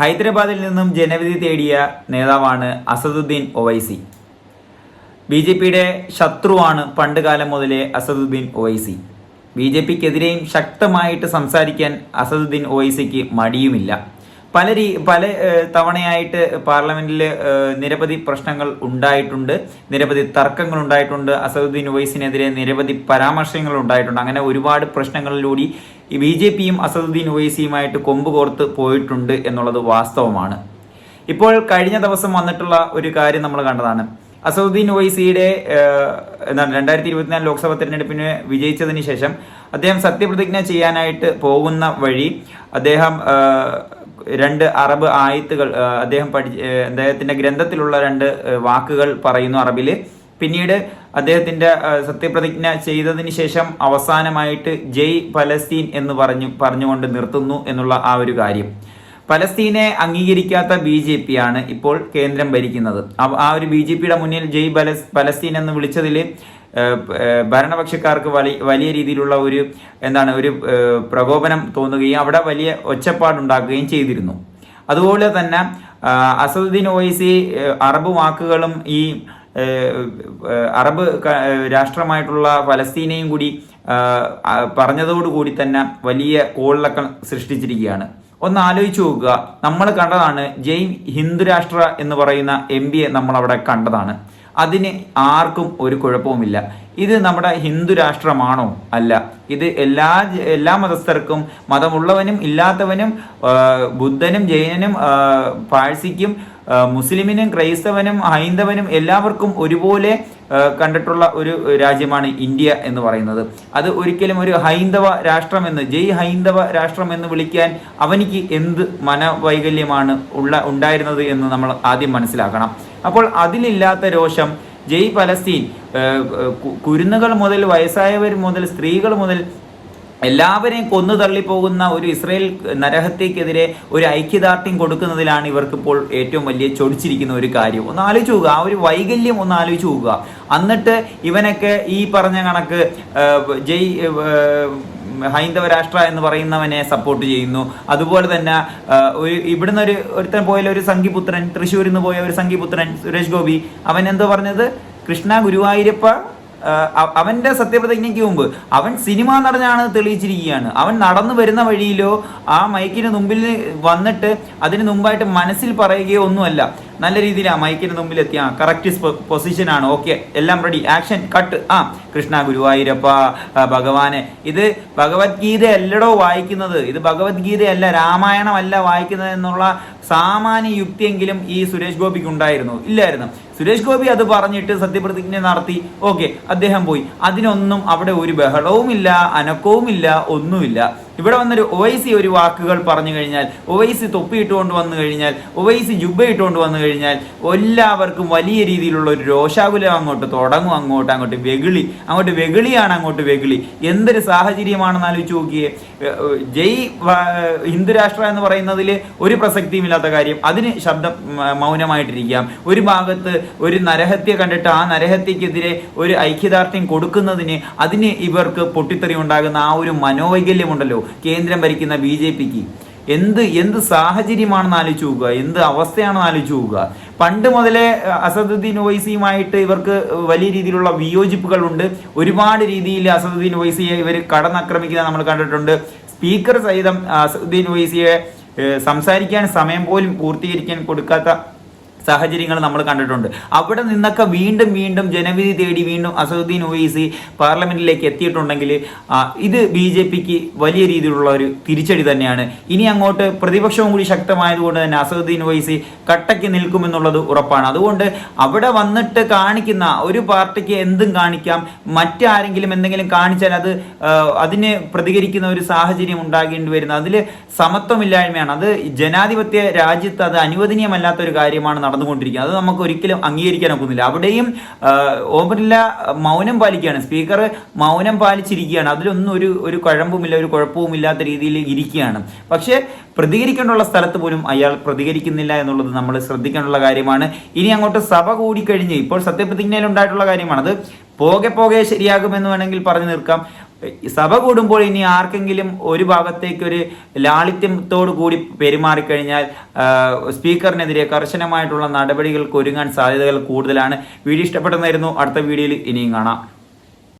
ഹൈദരാബാദിൽ നിന്നും ജനവിധി തേടിയ നേതാവാണ് അസദുദ്ദീൻ ഒവൈസി. ബി ജെ പിയുടെ ശത്രുവാണ് പണ്ടുകാലം മുതലേ അസദുദ്ദീൻ ഒവൈസി. ബി ജെ പിക്കെതിരെയും ശക്തമായിട്ട് സംസാരിക്കാൻ അസദുദ്ദീൻ ഒവൈസിക്ക് മടിയുമില്ല. പല രീ പല തവണയായിട്ട് പാർലമെന്റിൽ നിരവധി പ്രശ്നങ്ങൾ ഉണ്ടായിട്ടുണ്ട്. നിരവധി തർക്കങ്ങൾ ഉണ്ടായിട്ടുണ്ട്. അസദുദ്ദീൻ ഒവൈസിനെതിരെ നിരവധി പരാമർശങ്ങൾ ഉണ്ടായിട്ടുണ്ട്. അങ്ങനെ ഒരുപാട് പ്രശ്നങ്ങളിലൂടെ ഈ ബി ജെ പിയും അസദുദ്ദീൻ ഒവൈസിയുമായിട്ട് കൊമ്പ് കോർത്ത് പോയിട്ടുണ്ട് എന്നുള്ളത് വാസ്തവമാണ്. ഇപ്പോൾ കഴിഞ്ഞ ദിവസം വന്നിട്ടുള്ള ഒരു കാര്യം നമ്മൾ കണ്ടതാണ്. അസദുദ്ദീൻ ഒവൈസിയുടെ എന്താണ് രണ്ടായിരത്തി ഇരുപത്തിനാല് ലോക്സഭാ തെരഞ്ഞെടുപ്പിന് വിജയിച്ചതിന് ശേഷം അദ്ദേഹം സത്യപ്രതിജ്ഞ ചെയ്യാനായിട്ട് പോകുന്ന വഴി അദ്ദേഹം രണ്ട് അറബ് ആയത്തുകൾ അദ്ദേഹം പഠി അദ്ദേഹത്തിന്റെ ഗ്രന്ഥത്തിലുള്ള രണ്ട് വാക്കുകൾ പറയുന്നു അറബിൽ പിന്നീട് അദ്ദേഹത്തിന്റെ സത്യപ്രതിജ്ഞ ചെയ്തതിന് ശേഷം അവസാനമായിട്ട് ജയ് പലസ്തീൻ എന്ന് പറഞ്ഞു പറഞ്ഞുകൊണ്ട് നിർത്തുന്നു എന്നുള്ള ആ ഒരു കാര്യം. പലസ്തീനെ അംഗീകരിക്കാത്ത ബി ജെ പി ആണ് ഇപ്പോൾ കേന്ദ്രം ഭരിക്കുന്നത്. ആ ഒരു ബി ജെ പിയുടെ മുന്നിൽ ജയ് പലസ് പലസ്തീൻ എന്ന് വിളിച്ചതിൽ ഭരണപക്ഷക്കാർക്ക് വലിയ വലിയ രീതിയിലുള്ള ഒരു എന്താണ് ഒരു പ്രകോപനം തോന്നുകയും അവിടെ വലിയ ഒച്ചപ്പാടുണ്ടാക്കുകയും ചെയ്തിരുന്നു. അതുപോലെ തന്നെ അസദുദ്ദീൻ ഓയിസി അറബ് വാക്കുകളും ഈ അറബ് രാഷ്ട്രമായിട്ടുള്ള ഫലസ്തീനെയും കൂടി പറഞ്ഞതോടുകൂടി തന്നെ വലിയ കോളിളക്കം സൃഷ്ടിച്ചിരിക്കുകയാണ്. ഒന്ന് ആലോചിച്ച് നോക്കുക. നമ്മൾ കണ്ടതാണ് ജയ് ഹിന്ദു രാഷ്ട്ര എന്ന് പറയുന്ന എം നമ്മൾ അവിടെ കണ്ടതാണ്. അതിന് ആർക്കും ഒരു കുഴപ്പവുമില്ല. ഇത് നമ്മുടെ ഹിന്ദു രാഷ്ട്രമാണോ? അല്ല. ഇത് എല്ലാ എല്ലാ മതസ്ഥർക്കും മതമുള്ളവനും ഇല്ലാത്തവനും ബുദ്ധനും ജൈനനും പാഴ്സിക്കും മുസ്ലിമിനും ക്രൈസ്തവനും ഹൈന്ദവനും എല്ലാവർക്കും ഒരുപോലെ കണ്ടിട്ടുള്ള ഒരു രാജ്യമാണ് ഇന്ത്യ എന്ന് പറയുന്നത്. അത് ഒരിക്കലും ഒരു ഹൈന്ദവ രാഷ്ട്രമെന്ന് ജയ് ഹൈന്ദവ രാഷ്ട്രം എന്ന് വിളിക്കാൻ അവനിക്ക് എന്ത് മനവൈകല്യമാണ് ഉള്ള ഉണ്ടായിരുന്നത് എന്ന് നമ്മൾ ആദ്യം മനസ്സിലാക്കണം. അപ്പോൾ അതിലില്ലാത്ത രോഷം ജയ് പലസ്തീൻ കുരുന്നുകൾ മുതൽ വയസ്സായവർ മുതൽ സ്ത്രീകൾ മുതൽ എല്ലാവരെയും കൊന്നു തള്ളിപ്പോകുന്ന ഒരു ഇസ്രയേൽ നരഹത്യക്കെതിരെ ഒരു ഐക്യദാർഢ്യം കൊടുക്കുന്നതിലാണ് ഇവർക്കിപ്പോൾ ഏറ്റവും വലിയ ചൊടിച്ചിരിക്കുന്ന ഒരു കാര്യം. ഒന്ന് ആലോചിച്ച് നോക്കുക ആ ഒരു വൈകല്യം ഒന്ന് ആലോചിച്ച് നോക്കുക എന്നിട്ട് ഇവനൊക്കെ ഈ പറഞ്ഞ കണക്ക് ജയ് ഹൈന്ദവ രാഷ്ട്ര എന്ന് പറയുന്നവനെ സപ്പോർട്ട് ചെയ്യുന്നു. അതുപോലെ തന്നെ ഒരു ഇവിടുന്ന് ഒരു ഒരുത്തൻ പോയ ഒരു സംഘിപുത്രൻ തൃശ്ശൂരിൽ നിന്ന് പോയ ഒരു സംഘിപുത്രൻ സുരേഷ് ഗോപി. അവൻ എന്തോ പറഞ്ഞത്? കൃഷ്ണ ഗുരുവായൂരപ്പ അവന്റെ സത്യപ്രതിജ്ഞയ്ക്ക് മുമ്പ് അവൻ സിനിമ നടനാണ് തെളിയിച്ചിരിക്കുകയാണ്. അവൻ നടന്നു വരുന്ന വഴിയിലോ ആ മൈക്കിന് മുമ്പിൽ വന്നിട്ട് അതിന് മുമ്പായിട്ട് മനസ്സിൽ പറയുകയോ ഒന്നുമല്ല. നല്ല രീതിയിൽ ആ മൈക്കിന് മുമ്പിൽ എത്തി. ആ കറക്റ്റ് പൊസിഷൻ ആണ്. ഓക്കെ എല്ലാം റെഡി ആക്ഷൻ കട്ട് ആ കൃഷ്ണ ഗുരുവായൂരപ്പ ഭഗവാനെ. ഇത് ഭഗവത്ഗീത അല്ലടോ വായിക്കുന്നത്. ഇത് ഭഗവത്ഗീതയല്ല രാമായണമല്ല വായിക്കുന്നത് എന്നുള്ള സാമാന്യ യുക്തിയെങ്കിലും ഈ സുരേഷ് ഗോപിക്ക് ഉണ്ടായിരുന്നു ഇല്ലായിരുന്നു. സുരേഷ് ഗോപി അത് പറഞ്ഞിട്ട് സത്യപ്രതിജ്ഞ നടത്തി ഓക്കെ അദ്ദേഹം പോയി. അതിനൊന്നും അവിടെ ഒരു ബഹളവുമില്ല അനക്കവുമില്ല ഒന്നുമില്ല. ഇവിടെ വന്നൊരു ഒവൈസി ഒരു വാക്കുകൾ പറഞ്ഞു കഴിഞ്ഞാൽ ഒവൈസി തൊപ്പിയിട്ടുകൊണ്ട് വന്നു കഴിഞ്ഞാൽ ഒവൈസി ജുബ ഇട്ടുകൊണ്ട് വന്നു കഴിഞ്ഞാൽ എല്ലാവർക്കും വലിയ രീതിയിലുള്ള ഒരു രോഷാകുലം അങ്ങോട്ട് തുടങ്ങും അങ്ങോട്ട് അങ്ങോട്ട് വെകിളി അങ്ങോട്ട് വെകിളിയാണ് അങ്ങോട്ട് വെകിളി. എന്തൊരു സാഹചര്യമാണെന്ന് ആലോചിച്ച് നോക്കിയേ. ജയ് ഹിന്ദുരാഷ്ട്ര ഹിന്ദു രാഷ്ട്ര എന്ന് പറയുന്നതിൽ ഒരു പ്രസക്തിയുമില്ലാത്ത കാര്യം അതിന് ശബ്ദം മൗനമായിട്ടിരിക്കാം. ഒരു ഭാഗത്ത് ഒരു നരഹത്യ കണ്ടിട്ട് ആ നരഹത്യക്കെതിരെ ഒരു ഐക്യദാർഢ്യം കൊടുക്കുന്നതിന് അതിന് ഇവർക്ക് പൊട്ടിത്തെറി ഉണ്ടാകുന്ന ആ ഒരു മനോവൈകല്യമുണ്ടല്ലോ. കേന്ദ്രം ഭരിക്കുന്ന ബി ജെ പിക്ക്. എന്ത് എന്ത് സാഹചര്യമാണെന്ന് ആലോചിച്ച് നോക്കുക. എന്ത് അവസ്ഥയാണെന്ന് ആലോചിച്ച് നോക്കുക. പണ്ട് മുതലേ അസദുദ്ദീൻ ഒവൈസിയുമായിട്ട് ഇവർക്ക് വലിയ രീതിയിലുള്ള വിയോജിപ്പുകളുണ്ട്. ഒരുപാട് രീതിയിൽ അസദുദ്ദീൻ ഒവൈസിയെ ഇവർ കടന്നാക്രമിക്കുന്നത് നമ്മൾ കണ്ടിട്ടുണ്ട്. സ്പീക്കർ സഹിതം അസദുദ്ദീൻ ഒവൈസിയെ സംസാരിക്കാൻ സമയം പോലും പൂർത്തീകരിക്കാൻ കൊടുക്കാത്ത സാഹചര്യങ്ങൾ നമ്മൾ കണ്ടിട്ടുണ്ട്. അവിടെ നിന്നൊക്കെ വീണ്ടും വീണ്ടും ജനവിധി തേടി വീണ്ടും അസദുദ്ദീൻ ഒവൈസി പാർലമെന്റിലേക്ക് എത്തിയിട്ടുണ്ടെങ്കിൽ ഇത് ബി ജെ പിക്ക് വലിയ രീതിയിലുള്ള ഒരു തിരിച്ചടി തന്നെയാണ്. ഇനി അങ്ങോട്ട് പ്രതിപക്ഷവും കൂടി ശക്തമായതുകൊണ്ട് തന്നെ അസദുദ്ദീൻ ഒവൈസി കട്ടയ്ക്ക് നിൽക്കുമെന്നുള്ളത് ഉറപ്പാണ്. അതുകൊണ്ട് അവിടെ വന്നിട്ട് കാണിക്കുന്ന ഒരു പാർട്ടിക്ക് എന്തും കാണിക്കാം. മറ്റാരെങ്കിലും എന്തെങ്കിലും കാണിച്ചാൽ അത് അതിന് പ്രതികരിക്കുന്ന ഒരു സാഹചര്യം ഉണ്ടാകേണ്ടി വരുന്നത്. അതിൽ സമത്വമില്ലായ്മയാണ്. അത് ജനാധിപത്യ രാജ്യത്ത് അത് അനുവദനീയമല്ലാത്ത ഒരു കാര്യമാണ് നടന്നുകൊണ്ടിരിക്കുന്നത്. അത് നമുക്ക് ഒരിക്കലും അംഗീകരിക്കാൻ ഒക്കുന്നില്ല. അവിടെയും ഓം ബിർല മൗനം പാലിക്കുകയാണ്. സ്പീക്കർ മൗനം പാലിച്ചിരിക്കുകയാണ്. അതിലൊന്നും ഒരു ഒരു കുഴമ്പുമില്ല ഒരു കുഴപ്പവും ഇല്ലാത്ത രീതിയിൽ ഇരിക്കുകയാണ്. പക്ഷേ പ്രതികരിക്കേണ്ടുള്ള സ്ഥലത്ത് പോലും അയാൾ പ്രതികരിക്കുന്നില്ല എന്നുള്ളത് നമ്മൾ ശ്രദ്ധിക്കേണ്ടുള്ള കാര്യമാണ്. ഇനി അങ്ങോട്ട് സഭ കൂടിക്കഴിഞ്ഞ് ഇപ്പോൾ സത്യപ്രതിജ്ഞയിൽ ഉണ്ടായിട്ടുള്ള കാര്യമാണ് അത് പോകെ പോകെ ശരിയാകുമെന്ന് വേണമെങ്കിൽ പറഞ്ഞു നിൽക്കാം സഭ കൂടുമ്പോൾ ഇനി ആർക്കെങ്കിലും ഒരു ഭാഗത്തേക്ക് ഒരു ലാളിത്യത്തോടു കൂടി പെരുമാറിക്കഴിഞ്ഞാൽ സ്പീക്കറിനെതിരെ കർശനമായിട്ടുള്ള നടപടികൾക്ക് ഒരുങ്ങാൻ സാധ്യതകൾ കൂടുതലാണ്. വീഡിയോ ഇഷ്ടപ്പെട്ടെന്നായിരുന്നു. അടുത്ത വീഡിയോയിൽ ഇനിയും കാണാം.